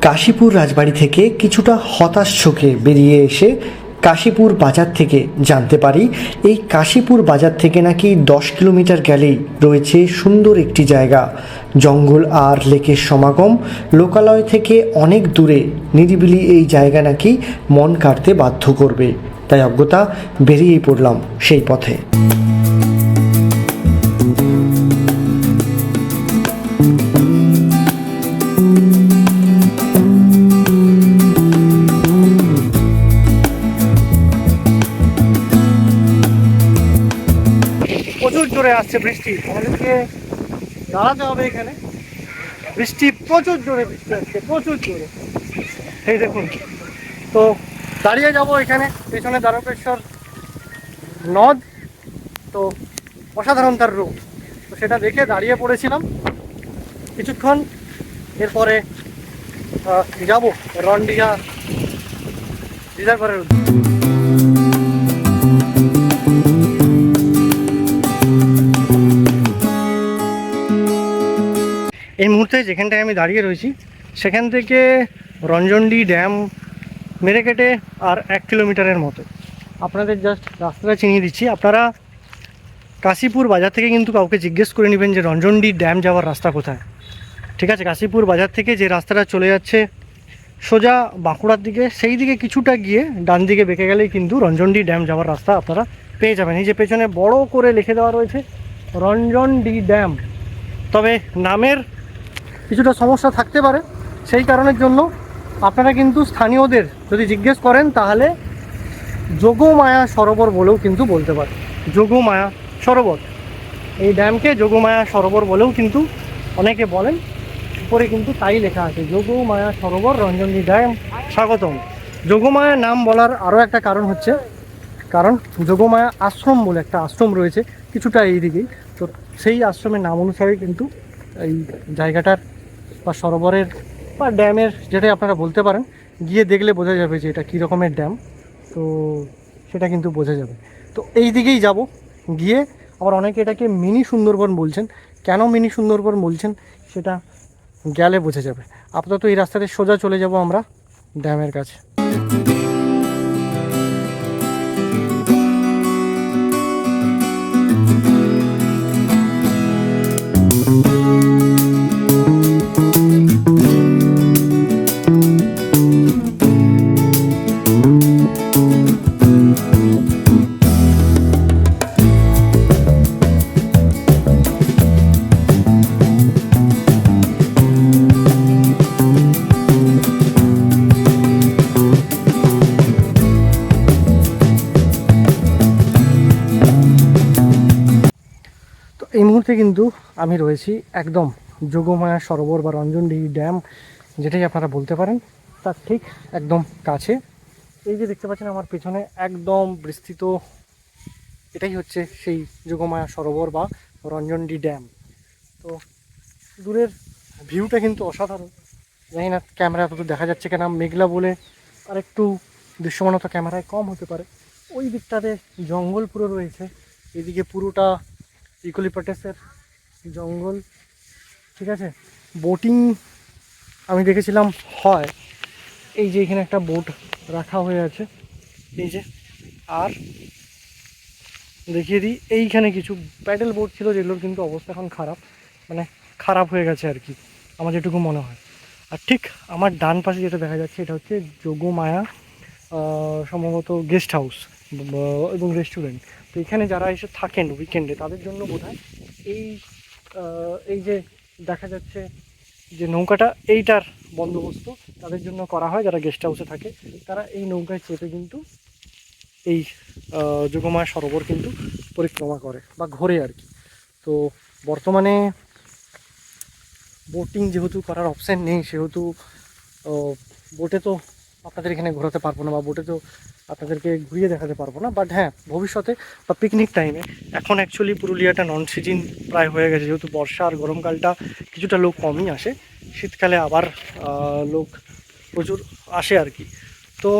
কাশীপুর রাজবাড়ি থেকে কিছুটা হতাশ চোখে বেরিয়ে এসে কাশীপুর বাজার থেকে জানতে পারি, এই কাশীপুর বাজার থেকে নাকি দশ কিলোমিটার গেলেই রয়েছে সুন্দর একটি জায়গা। জঙ্গল আর লেকের সমাগম, লোকালয় থেকে অনেক দূরে নিরিবিলি এই জায়গা নাকি মন কাটতে বাধ্য করবে। তাই অজ্ঞতা বেরিয়েই পড়লাম সেই পথে। আসছে বৃষ্টি। আমাদেরকে দাঁড়াতে হবে এখানে। বৃষ্টি প্রচুর জোরে বৃষ্টি আসছে, প্রচুর জোরে। এই দেখুন, তো দাঁড়িয়ে যাব এখানে, পেছনে দ্বারকেশ্বর নদ, তো অসাধারণ তার রূপ। তো সেটা দেখে দাঁড়িয়ে পড়েছিলাম। কিছুক্ষণ এরপরে যাব রন্ডিয়া রিজার্ভারের উদ্দেশ্যে। এই মুহূর্তে যেখানটায় আমি দাঁড়িয়ে রয়েছি, সেখান থেকে রঞ্জনডি ড্যাম মেরে কেটে আর এক কিলোমিটারের মতো। আপনাদের জাস্ট রাস্তাটা চিনিয়ে দিচ্ছি। আপনারা কাশীপুর বাজার থেকে কিন্তু কাউকে জিজ্ঞেস করে নেবেন যে রঞ্জনডি ড্যাম যাওয়ার রাস্তা কোথায়। ঠিক আছে, কাশীপুর বাজার থেকে যে রাস্তাটা চলে যাচ্ছে সোজা বাঁকুড়ার দিকে, সেই দিকে কিছুটা গিয়ে ডান দিকে বেঁকে গেলেই কিন্তু রঞ্জনডি ড্যাম যাওয়ার রাস্তা আপনারা পেয়ে যাবেন। এই যে পেছনে বড় করে লিখে দেওয়া রয়েছে, রঞ্জনডি ড্যাম। তবে নামের কিছুটা সমস্যা থাকতে পারে। সেই কারণের জন্য আপনারা কিন্তু স্থানীয়দের যদি জিজ্ঞেস করেন, তাহলে যোগমায়া সরোবর বলেও কিন্তু বলতে পারে যোগমায়া সরোবর। এই ড্যামকে যোগমায়া সরোবর বলেও কিন্তু অনেকে বলেন। উপরে কিন্তু তাই লেখা আছে যোগমায়া সরোবর রঞ্জনী ড্যাম, স্বাগতম। যোগমায়া নাম বলার আরও একটা কারণ হচ্ছে, কারণ যোগমায়া আশ্রম বলে একটা আশ্রম রয়েছে কিছুটা এই দিকেই। তো সেই আশ্রমের নাম অনুসারে কিন্তু এই জায়গাটার বা সরোবরের বা ড্যামের যেটাই আপনারা বলতে পারেন, গিয়ে দেখলে বোঝা যাবে যে এটা কী রকমের ড্যাম। তো সেটা কিন্তু বোঝা যাবে। তো এই দিকেই যাব। গিয়ে আবার অনেকে এটাকে মিনি সুন্দরবন বলছেন। কেন মিনি সুন্দরবন বলছেন সেটা গেলে বোঝা যাবে। আপাতত এই রাস্তাতে সোজা চলে যাব আমরা ড্যামের কাছে। মুহূর্তে কিন্তু আমি রয়েছি একদম যোগমায়া সরোবর বা রঞ্জনডিহি ড্যাম, যেটাই আপনারা বলতে পারেন, তার ঠিক একদম কাছে। এই যে দেখতে পাচ্ছেন আমার পেছনে একদম বিস্তৃত, এটাই হচ্ছে সেই যোগমায়া সরোবর বা রঞ্জনডি ড্যাম। তো দূরের ভিউটা কিন্তু অসাধারণ। জানি না ক্যামেরা এতদূর দেখা যাচ্ছে কেন, মেঘলা বলে আর একটু দৃশ্যমানতা ক্যামেরায় কম হতে পারে। ওই দিকটাতে জঙ্গল পুরো রয়েছে, এদিকে পুরোটা ইকোলিপাটাসের জঙ্গল, ঠিক আছে? বোটিং আমি দেখেছিলাম হয়। এই যে এখানে একটা বোট রাখা হয়ে আছে। এই যে, আর দেখিয়ে দিই, এইখানে কিছু প্যাডেল বোট ছিল যেগুলোর কিন্তু অবস্থা এখন খারাপ। মানে খারাপ হয়ে গেছে আর কি, আমার যেটুকু মনে হয়। আর ঠিক আমার ডান পাশে যেটা দেখা যাচ্ছে, এটা হচ্ছে যোগমায়া সম্ভবত গেস্ট হাউস এবং রেস্টুরেন্ট তো এখানে যারা এসে থাকেন উইকেন্ডে তাদের জন্য বোধ এই এই যে দেখা যাচ্ছে যে নৌকাটা, এইটার বন্দোবস্ত তাদের জন্য করা হয়। যারা গেস্ট হাউসে থাকে, তারা এই নৌকায় চেপে কিন্তু এই যোগমায়া সরোবর কিন্তু পরিক্রমা করে বা ঘোরে আর কি। তো বর্তমানে বোটিং যেহেতু করার অপশান নেই, সেহেতু বোটে তো আপনাদের এখানে ঘোরাতে পারব না বা বোটে তো আপনাদেরকে ঘুরিয়ে দেখাতে পারব না বাট হ্যাঁ ভবিষ্যতে বা পিকনিক টাইমে এখন অ্যাকচুয়ালি পুরুলিয়াটা নন সিজন প্রায় হয়ে গেছে, যেহেতু বর্ষা আর গরমকালটা কিছুটা লোক কমই আসে, শীতকালে আবার লোক প্রচুর আসে আর কি। তো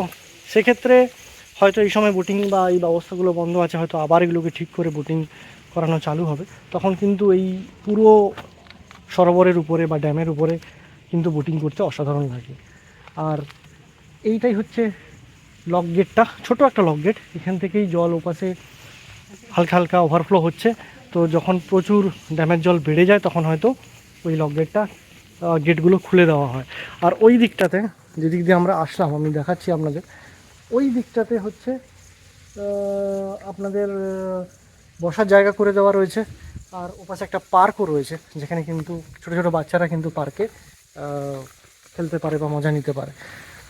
সেক্ষেত্রে হয়তো এই সময় বোটিং বা এই ব্যবস্থাগুলো বন্ধ আছে, হয়তো আবার এগুলোকে ঠিক করে বোটিং করানো চালু হবে। তখন কিন্তু এই পুরো সরোবরের উপরে বা ড্যামের উপরে কিন্তু বোটিং করতে অসাধারণ লাগে। আর এইটাই হচ্ছে লক গেটটা ছোট একটা লক গেট এখান থেকেই জল ওপাশে হালকা হালকা ওভারফ্লো হচ্ছে। তো যখন প্রচুর ড্যামের জল বেড়ে যায়, তখন হয়তো ওই লক গেটটা গেটগুলো খুলে দেওয়া হয়। আর ওই দিকটাতে, যেদিক দিয়ে আমরা আসলাম, আমি দেখাচ্ছি আপনাদের, ওই দিকটাতে হচ্ছে আপনাদের বসার জায়গা করে দেওয়া রয়েছে। আর ওপাশে একটা পার্কও রয়েছে, যেখানে কিন্তু ছোটো ছোটো বাচ্চারা কিন্তু পার্কে খেলতে পারে বা মজা নিতে পারে।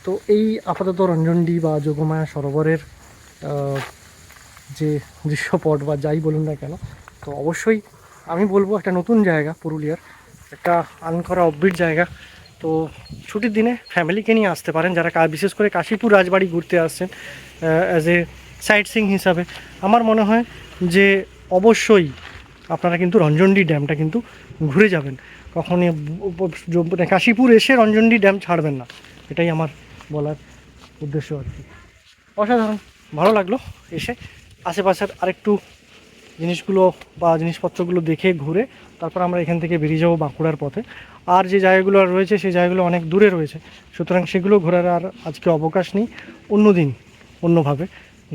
তো এই আপাতত রঞ্জনডি বা যোগমায়া সরোবরের যে দৃশ্যপট বা যাই বলুন না কেন, তো অবশ্যই আমি বলব একটা নতুন জায়গা পুরুলিয়ার, একটা আনকরা অব্বিট জায়গা। তো ছুটির দিনে ফ্যামিলিকে নিয়ে আসতে পারেন যারা বিশেষ করে কাশীপুর রাজবাড়ি ঘুরতে আসছেন অ্যাজ এ সাইট সিং হিসাবে। আমার মনে হয় যে অবশ্যই আপনারা কিন্তু রঞ্জনডি ড্যামটা কিন্তু ঘুরে যাবেন। কখনই মানে কাশীপুর এসে রঞ্জনডি ড্যাম ছাড়বেন না। এটাই আমার বলার উদ্দেশ্য আর কি। অসাধারণ, ভালো লাগল এসে। আশেপাশের আরেকটু জিনিসগুলো বা জিনিসপত্রগুলো দেখে ঘুরে তারপর আমরা এখান থেকে বেরিয়ে যাব বাঁকুড়ার পথে। আর যে জায়গাগুলো আর রয়েছে সেই জায়গাগুলো অনেক দূরে রয়েছে। সুতরাং সেগুলো ঘোরার আর আজকে অবকাশ নেই অন্য দিন অন্যভাবে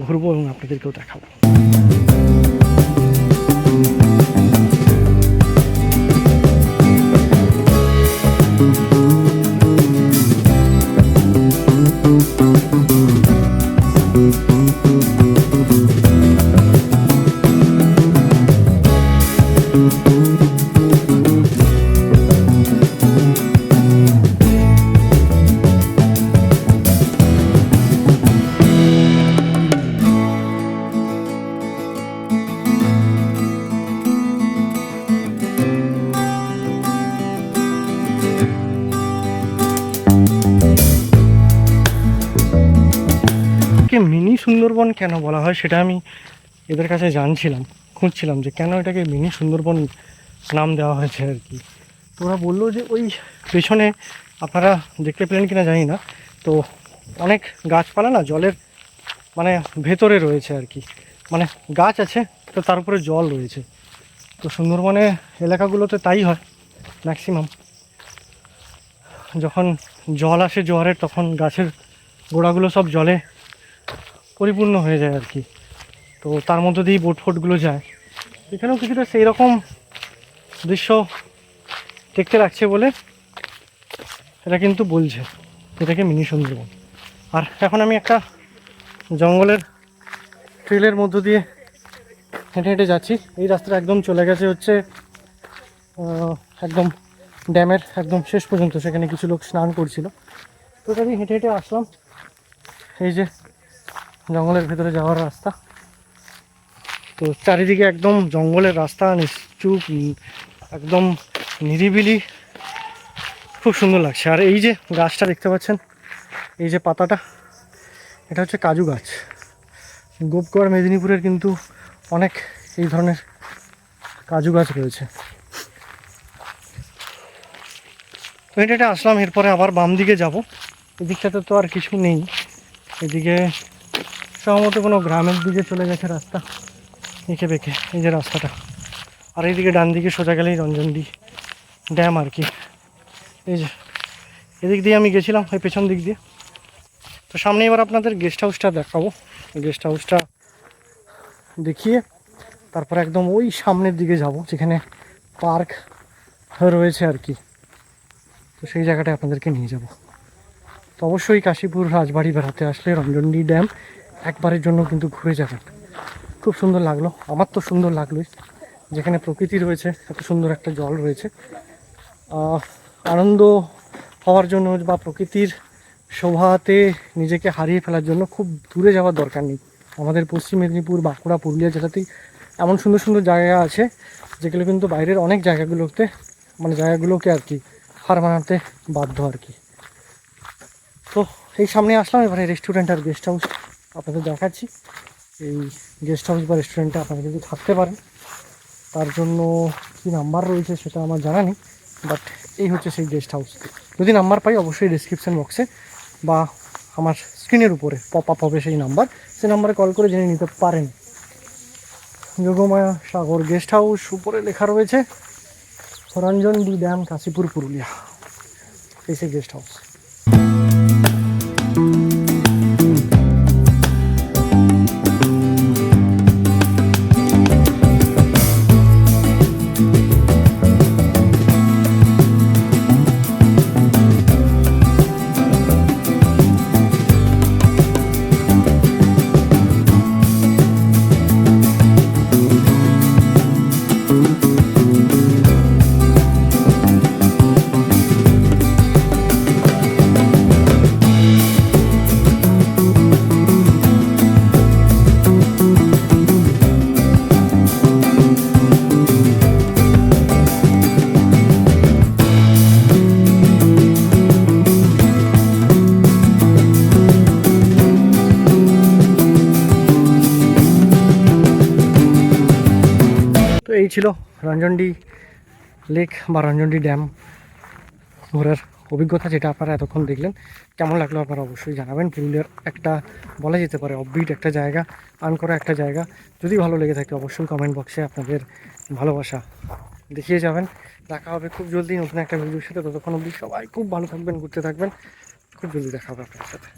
ঘুরবো এবং আপনাদেরকেও দেখাবো। কে মিনি সুন্দরবন কেন বলা হয় সেটা আমি এদের কাছে জানছিলাম, খুঁজছিলাম যে কেন এটাকে মিনি সুন্দরবন নাম দেওয়া হয়েছে আর কি। তো ওরা বলল যে ওই পেছনে আপনারা দেখতে পেলেন কিনা জানি না, তো অনেক গাছপালা না জলের মানে ভেতরে রয়েছে আর কি। মানে গাছ আছে, তো তার উপরে জল রয়েছে। তো সুন্দরবনে এলাকাগুলোতে তাই হয়, ম্যাক্সিমাম। যখন জল আসে জোয়ারের তখন গাছের গোড়াগুলো সব জলে পরিপূর্ণ হয়ে যায় আর কি। তো তার মধ্যে দিয়েই বোট ফোটগুলো যায়। এখানেও কিছুটা সেই রকম দৃশ্য দেখতে লাগছে বলে এটা কিন্তু বলছে। এটাকে মিনি সুন্দরবন। আর এখন আমি একটা জঙ্গলের ট্রেলের মধ্য দিয়ে হেঁটে হেঁটে যাচ্ছি। এই রাস্তাটা একদম চলে গেছে হচ্ছে একদম ড্যামের একদম শেষ পর্যন্ত। সেখানে কিছু লোক স্নান করছিল। তো আমি হেঁটে হেঁটে আসলাম। এই যে জঙ্গলের ভেতরে যাওয়ার রাস্তা। তো চারিদিকে একদম জঙ্গলের রাস্তা, নিশ্চুপ একদম নিরিবিলি। খুব সুন্দর লাগছে। আর এই যে গাছটা দেখতে পাচ্ছেন, এই যে পাতাটা, এটা হচ্ছে কাজু গাছ। গোপগড় মেদিনীপুরের কিন্তু অনেক এই ধরনের কাজু গাছ রয়েছে। এটা আসলাম, এরপরে আবার বাম দিকে যাব। এদিকটাতে তো আর কিছু নেই। এদিকে সম্ভবত কোনো গ্রামের দিকে চলে গেছে রাস্তা। এঁকে বেঁকে, এই যে রাস্তাটা। আর এইদিকে ডান দিকে সোজা গেলেই রঞ্জনডি ড্যাম আর কি। এই যে, এদিক দিয়ে আমি গেছিলাম ওই পেছন দিক দিয়ে। তো সামনে এবার আপনাদের গেস্ট হাউসটা দেখাবো। গেস্ট হাউসটা দেখিয়ে তারপর একদম ওই সামনের দিকে যাব, যেখানে পার্ক রয়েছে আর কি। তো সেই জায়গাটায় আপনাদেরকে নিয়ে যাব। তো অবশ্যই কাশীপুর রাজবাড়ি বেড়াতে আসলে রঞ্জনডি ড্যাম একবারের জন্য কিন্তু ঘুরে যাবেন। খুব সুন্দর লাগল। আমার তো সুন্দর লাগলোই। যেখানে প্রকৃতি রয়েছে, এত সুন্দর একটা জল রয়েছে। আনন্দ হওয়ার জন্য বা প্রকৃতির শোভাতে নিজেকে হারিয়ে ফেলার জন্য খুব দূরে যাওয়ার দরকার নেই। আমাদের পশ্চিম মেদিনীপুর, বাঁকুড়া, পুরুলিয়া জেলাতেই এমন সুন্দর সুন্দর জায়গা আছে, যেগুলো কিন্তু বাইরের অনেক জায়গাগুলোতে মানে জায়গাগুলোকে আর কি হার মানাতে বাধ্য আর কি। তো এই সামনে আসলাম, এবারে রেস্টুরেন্ট আর গেস্ট হাউস আপনাদের দেখাচ্ছি। এই গেস্ট হাউস বা রেস্টুরেন্টে আপনারা কিন্তু থাকতে পারেন। তার জন্য কী নাম্বার রয়েছে সেটা আমার জানা নেই বাট এই হচ্ছে সেই গেস্ট হাউস যদি নাম্বার পাই, অবশ্যই ডিসক্রিপশন বক্সে বা আমার স্ক্রিনের উপরে পপ আপ হবে সেই নাম্বার সেই নাম্বারে কল করে জেনে নিতে পারেন। যোগমায়া সাগর গেস্ট হাউস উপরে লেখা রয়েছে রঞ্জন ডি ড্যাম কাশীপুর, পুরুলিয়া। এই সেই গেস্ট হাউস এই ছিল রঞ্জনডি লেক বা রঞ্জনডি ড্যাম। ঘোরার অভিজ্ঞতা যেটা আপনারা এতক্ষণ দেখলেন, কেমন লাগল আপনারা অবশ্যই জানাবেন। পুরুলিয়ার একটা বলা যেতে পারে অববিট একটা জায়গা আন করা একটা জায়গা। যদি ভালো লেগে থাকে অবশ্যই কমেন্ট বক্সে আপনাদের ভালোবাসা দেখিয়ে যাবেন। দেখা হবে খুব জলদি নতুন একটা ভিডিওর সাথে। ততক্ষণ অবধি সবাই খুব ভালো থাকবেন, ঘুরতে থাকবেন। খুব জলদি দেখা হবে আপনার সাথে।